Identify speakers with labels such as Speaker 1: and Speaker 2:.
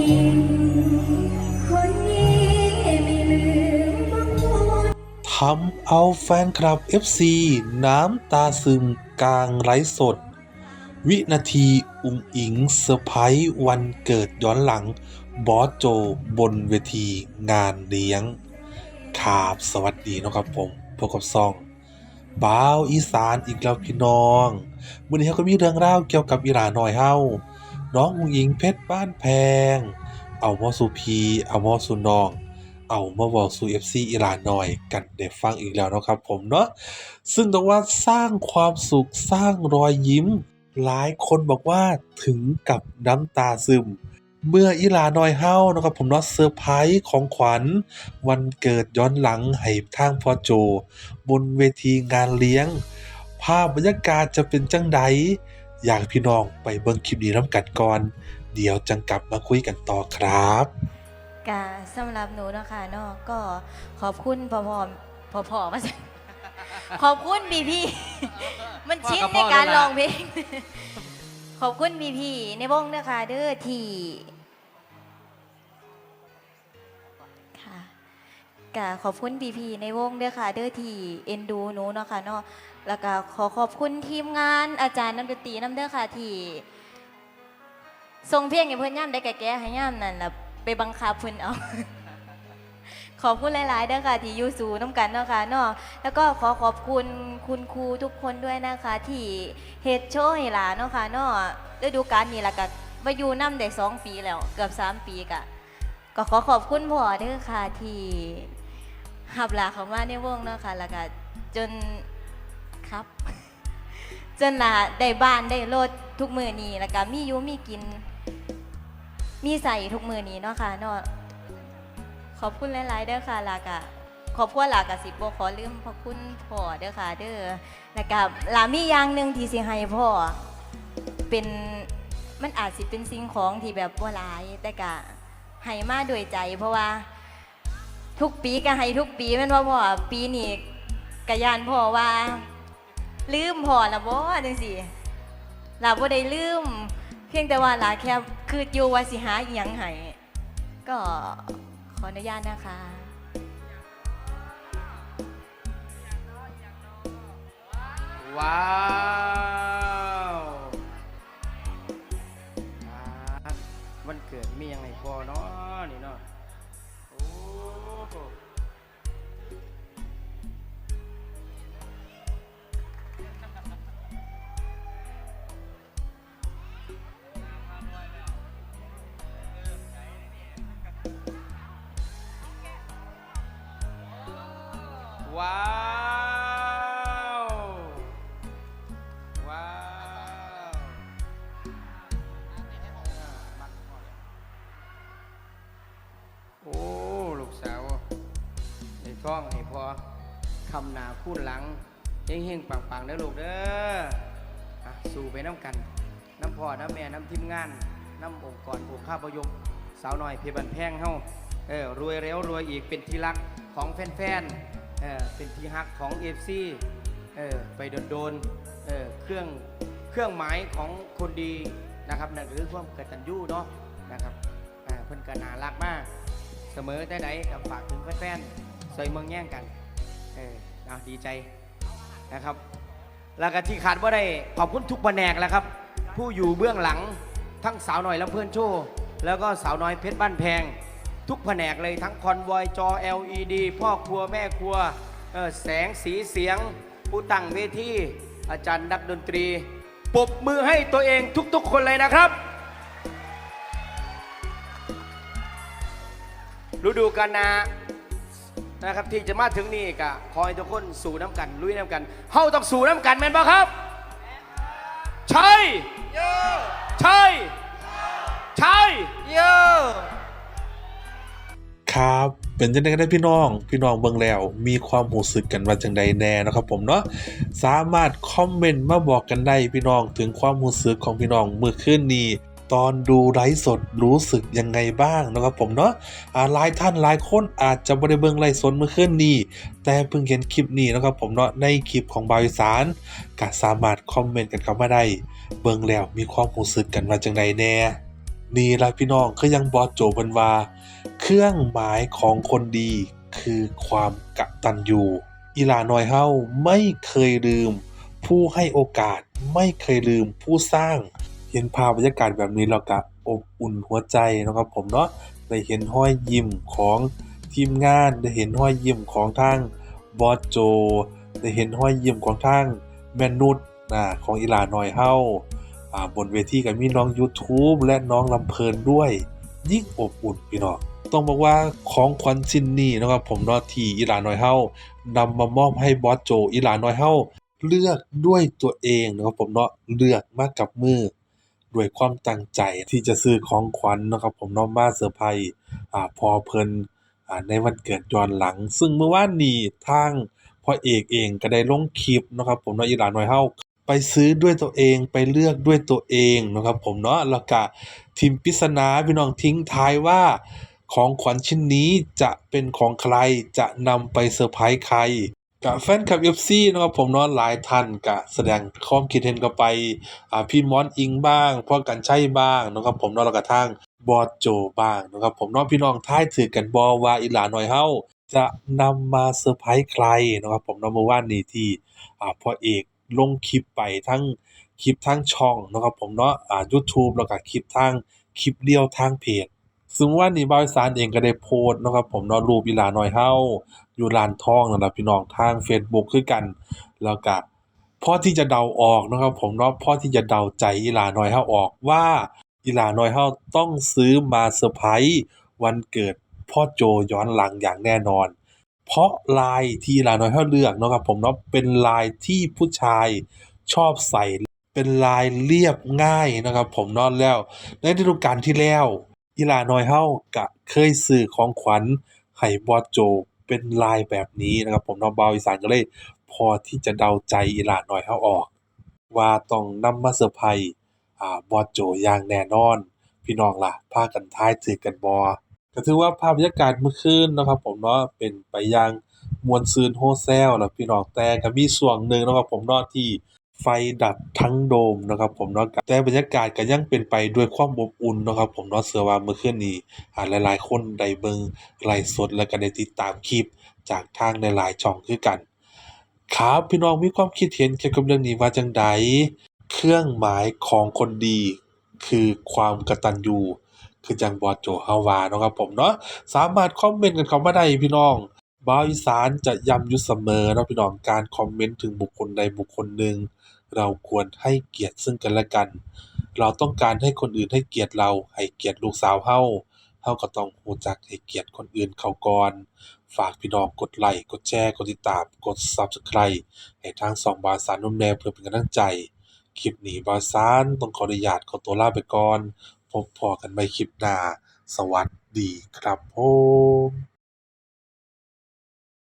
Speaker 1: ญิง คนนี้ไม่ลืมบังคน
Speaker 2: ทำเอาแฟนคลับ FC น้ำตาซึมกลางไลฟ์สด วินาทีอุ้งอิงเซอร์ไพรส์วันเกิดย้อนหลัง บอสโจบนเวทีงานเลี้ยงครับสวัสดีนะครับผมพบกับซองบ้าวอีสานอีกแล้วพี่น้องวันนี้เขาก็มีเรื่องราเกี่ยวกับอีหลาน้อยเฮา น้องอุงอิงเพชรบ้านแพง เอามอสุพี เอามอสุนอง เอามาบอกสู่ FC อีหลานหน่อยกันได้ฟังอีกแล้วนะครับผมเนาะซึ่งต้องว่าสร้างความสุขสร้างรอยยิ้ม หลายคนบอกว่าถึงกับน้ำตาซึมเมื่ออีหลาน้อยเฮานะครับผมเนาะเซอร์ไพรส์ของขวัญ วันเกิดย้อนหลังให้ทางพ่อโจ บนเวทีงานเลี้ยง ภาพบรรยากาศจะเป็นจังใด อยากพี่น้องไปเบิ่งคลิปนี้น้ำกันก่อน เดี๋ยวจังกลับมาคุยกันต่อครับ
Speaker 3: กาสำหรับหนูเนาะคะเนาะก็ขอบคุณพอพอพอพอมาขอบคุณบีพี่มันชินในการร้องเพลงขอบคุณบีพี่ในวงนะคะเด้อที่ค่ะ กาขอบคุณบีพีในวงด้อค่ะเด้อที่เอ็นดูหนูเนาะค่ะเนาะแล้วก็ขอขอบคุณทีมงานอาจารย์น้ำดนตรีน้ำเด้อค่ะที่ส่งเพลงให้เพื่อนย่ำได้แก่ๆให้ย่ำนั่นแหละไปบังคับเพื่อนเอาขอบคุณหลายๆเด้อค่ะที่ยูสูน้ำกันเนาะค่ะเนาะแล้วก็ขอขอบคุณคุณครูทุกคนด้วยนะคะ ที่เฮ็ดโชว์ให้หลานเนาะค่ะเนาะฤดูกาลนี้ละก็มาอยู่น้ำได้สองปีแล้ว เกือบสามปีกะ ก็ขอขอบคุณพ่อเด้อค่ะที่หับหลาเขามาในวงเนาะค่ะแล้วก็จนครับ จนละได้บ้านได้รถทุกมือนี้แล้วก็มีอยู่มีกิน มีใส่ทุกมือนี้เนาะค่ะเนาะขอบคุณหลายๆเด้อค่ะลากะขอบคุณลากะสิบโบขอลืมพระคุณพ่อเด้อค่ะเด้อแล้วก็ลามีอย่างหนึ่งที่สิให้พ่อเป็นมันอาจสิเป็นสิ่งของที่แบบว่าหลายแต่กะ ให้มาด้วยใจ เพราะว่าทุกปีก็ให้ทุกปีแม่นว่าพ่อปีนี้กะยานพ่อว่า ลืมพ่อละบ่จังซี่ลาบ่ได้ลืม เพียงแต่ว่าลาแค่คืออยู่ว่าสิหาอีหยังให้ก็ขออนุญาตนะคะ
Speaker 4: ว้าว ว้าว ว้าวโอ้ลูกสาวในท้องให้พอคำหนาคูนหลังเฮงเฮงปังปังๆเด้ลูกเด้ออะสู่ไปน้ำกัน น้ำพ่อน้ำแม่น้ำทีมงาน น้ำองค์กรผูกข้าประยมสาวน้อยเพบันแพงเฮาเออรวยเร็วรวยอีกเป็นที่รักของแฟนๆ เออเป็นที่ฮักของเอฟซีเออไปโดนๆเออเครื่องเครื่องหมายของคนดีนะครับนั่นคือความกตัญญูเนาะนะครับอ่าเพิ่นก็น่ารักมาก เสมอได้ไหนกับฝากถึงแฟนๆซอยเมืองแย่งกันเออเอาดีใจนะครับ แล้วก็ที่ขาดว่าได้ขอบคุณทุกแผนกแล้วครับ ผู้อยู่เบื้องหลังทั้งสาวน้อยแลำเพื่อนโชว์แล้วก็สาวน้อยเพชรบ้านแพง ทุกแผนกเลยทั้งคอนวอยจอ LED พ่อครัวแม่ครัวแสงสีเสียง ผู้ตั้งเวทีอาจารย์นักดนตรีปบมือให้ตัวเองทุกๆ คนเลยนะครับฤดูกาลนานะครับที่จะมาถึงนี่ก็ขอให้ทุกคนสู่น้ำกัน ลุยน้ำกันเฮาต้องสู่น้ำกันแม่นบ่ครับ ใช่ ใช่ ใช่
Speaker 2: ครับ เป็นจังไดกันได้พี่น้อง พี่น้องเบิ่งแล้ว มีความรู้สึกกันว่าจังใดแน่นะครับผมเนาะสามารถคอมเมนต์มาบอกกันได้พี่น้องถึงความรู้สึกของพี่น้องเมื่อคืนนี้ตอนดูไลฟ์สดรู้สึกยังไงบ้างนะครับผมเนาะอาหลายท่านหลายคนอาจจะบ่ได้เบิ่งไลฟ์สดเมื่อคืนนี้ แต่เพิ่งเห็นคลิปนี้นะครับผมเนาะในคลิปของบาวอีสานก็สามารถคอมเมนต์กันเข้ามาได้ เบิ่งแล้วมีความรู้สึกกันว่าจังใดแน่ นี่ละพี่น้องคือยังบอสโจเพิ่นว่า รื่องหมายของคนดีคือความกตัญญูอีหลาน้อยเฮาไม่เคยลืม ผู้ให้โอกาสไม่เคยลืมผู้สร้าง เห็นภาพบรรยากาศแบบนี้แล้วก็อบอุ่นหัวใจนะครับผมเนาะได้เห็นรอยยิ้มของทีมงานได้เห็นรอยยิ้มของทางบอสโจ ได้เห็นรอยยิ้มของทางแมนุชอ่าของอีหลาน้อยเฮาบนเวทีก็มีน้องยูทูบและน้องลำเพลินด้วย ยิ่งอบอุ่นพี่น้อง ต้องบอกว่าของขวัญชิ้นนี้นะครับผมนาะที่อีหลาน้อยเฮานำมามอบให้บอสโจอีหลาน้อยเฮาเลือกด้วยตัวเองนะครับผมเนาะเลือกมากับมือด้วยความตั้งใจที่จะซื้อของขวัญเนะครับผมเนาะมาเซอร์ไพรส์อ่าพอเพิ่นอ่าในวันเกิดย้อนหลัง ซึ่งเมื่อวานนี้ทางพ่อเอกเองก็ได้ลงคลิปนะครับผมเนาะอีหลาน้อยเฮาไปซื้อด้วยตัวเองไปเลือกด้วยตัวเองนะครับผมเนาะแล้วก็ทีมปริศนาพี่น้องทิ้งท้ายว่า ของขวัญชิ้นนี้จะเป็นของใครจะนำไปเซอร์ไพรส์ใครกับแฟนคลับ FC เนะครับผมเนาะหลายท่านก็แสดงความคิดเห็นกันไปพี่มอนอิงบ้างพ่อกันชัยบ้างนะครับผมเนาะแล้วก็ทางบอสโจบ้างนะครับผมเนาะพี่น้องทายถือกันบ่ว่าอีหลาหน้อยเฮาจะนำมาเซอร์ไพรส์ใครนะครับผมเนาะเมื่อวานนี้ที่พ่อเอกลงคลิปไปทั้งคลิปทางช่องนะครับผมเนาะอ่า YouTube แล้วก็คลิปทางคลิปเดียวทางเพจ ซึ่งว่านี่บาวอีสานเองก็ได้โพสต์นะครับผมเนาะรูปอีหลาน้อยเฮาอยู่ร้านทองนั่นล่ะพี่น้องทาง Facebook คือกัน แล้วก็พอที่จะเดาออกนะครับผมเนาะพอที่จะเดาใจอีหลาน้อยเฮาออกว่าอีหลาน้อยเฮาต้องซื้อมาเซอร์ไพรส์วันเกิดพ่อโจย้อนหลังอย่างแน่นอน เพราะลายที่อีหลาน้อยเฮาเลือกเนาะครับผมเนาะเป็นลายที่ผู้ชายชอบใส่เป็นลายเรียบง่ายนะครับผมเนาะแล้วในฤดูกาลที่แล้ว อีหลาน้อยเฮาก็เคยซื้อของขวัญให้บอสโจเป็นลายแบบนี้นะครับผมเนาะ บ่าวอีสานก็เลยพอที่จะเดาใจอีหลาน้อยเฮาออก ว่าต้องนำมาเซอร์ไพรส์ อ่า บอสโจอย่างแน่นอน พี่น้องล่ะ พากันทายถือกันบ่ก็ถือว่าภาพบรรยากาศเมื่อคืนเนาะครับผมเนาะ เป็นไปอย่างม่วนซื่นโฮแซลแล้วพี่น้อง แต่ก็มีช่วงหนึ่งเนาะครับผมเนาะที่ ไฟดับทั้งโดมนะครับผมเนาะแต่บรรยากาศก็ยังเป็นไปด้วยความอบอุ่นนะครับผมเนาะเชื่อว่าเมื่อคืนนี้อ่าหลายๆ คนได้เบิ่งไลฟ์สดแล้วก็ได้ติดตามคลิปจากทางหลายๆช่องคือกัน ครับพี่น้องมีความคิดเห็นเกี่ยวกับเรื่องนี้ว่าจังใดเครื่องหมายของคนดี คือความกตัญญูคือจังบอสโจฮาวาเนาะครับผมเนาะสามารถคอมเมนต์กันเข้ามาได้พี่น้อง บ่าวอีสานจะย้ำอยู่เสมอเนาะพี่น้อง การคอมเมนต์ถึงบุคคลใดบุคคลหนึ่ง เราควรให้เกียรติซึ่งกันและกัน เราต้องการให้คนอื่นให้เกียรติเรา ให้เกียรติลูกสาวเฮาเฮาก็ต้องรู้จักให้เกียรติคนอื่นเขาก่อน ฝากพี่น้องกดไลค์ กดแชร์ กดติดตาม กด Subscribe ให้ทางสองบาสารนุ่มแนวเพื่อเป็นกำลังใจ คลิปนี้บาสารต้องขออนุญาตขอตัวลาไปก่อน พบพอกันใหม่คลิปหน้า สวัสดีครับผม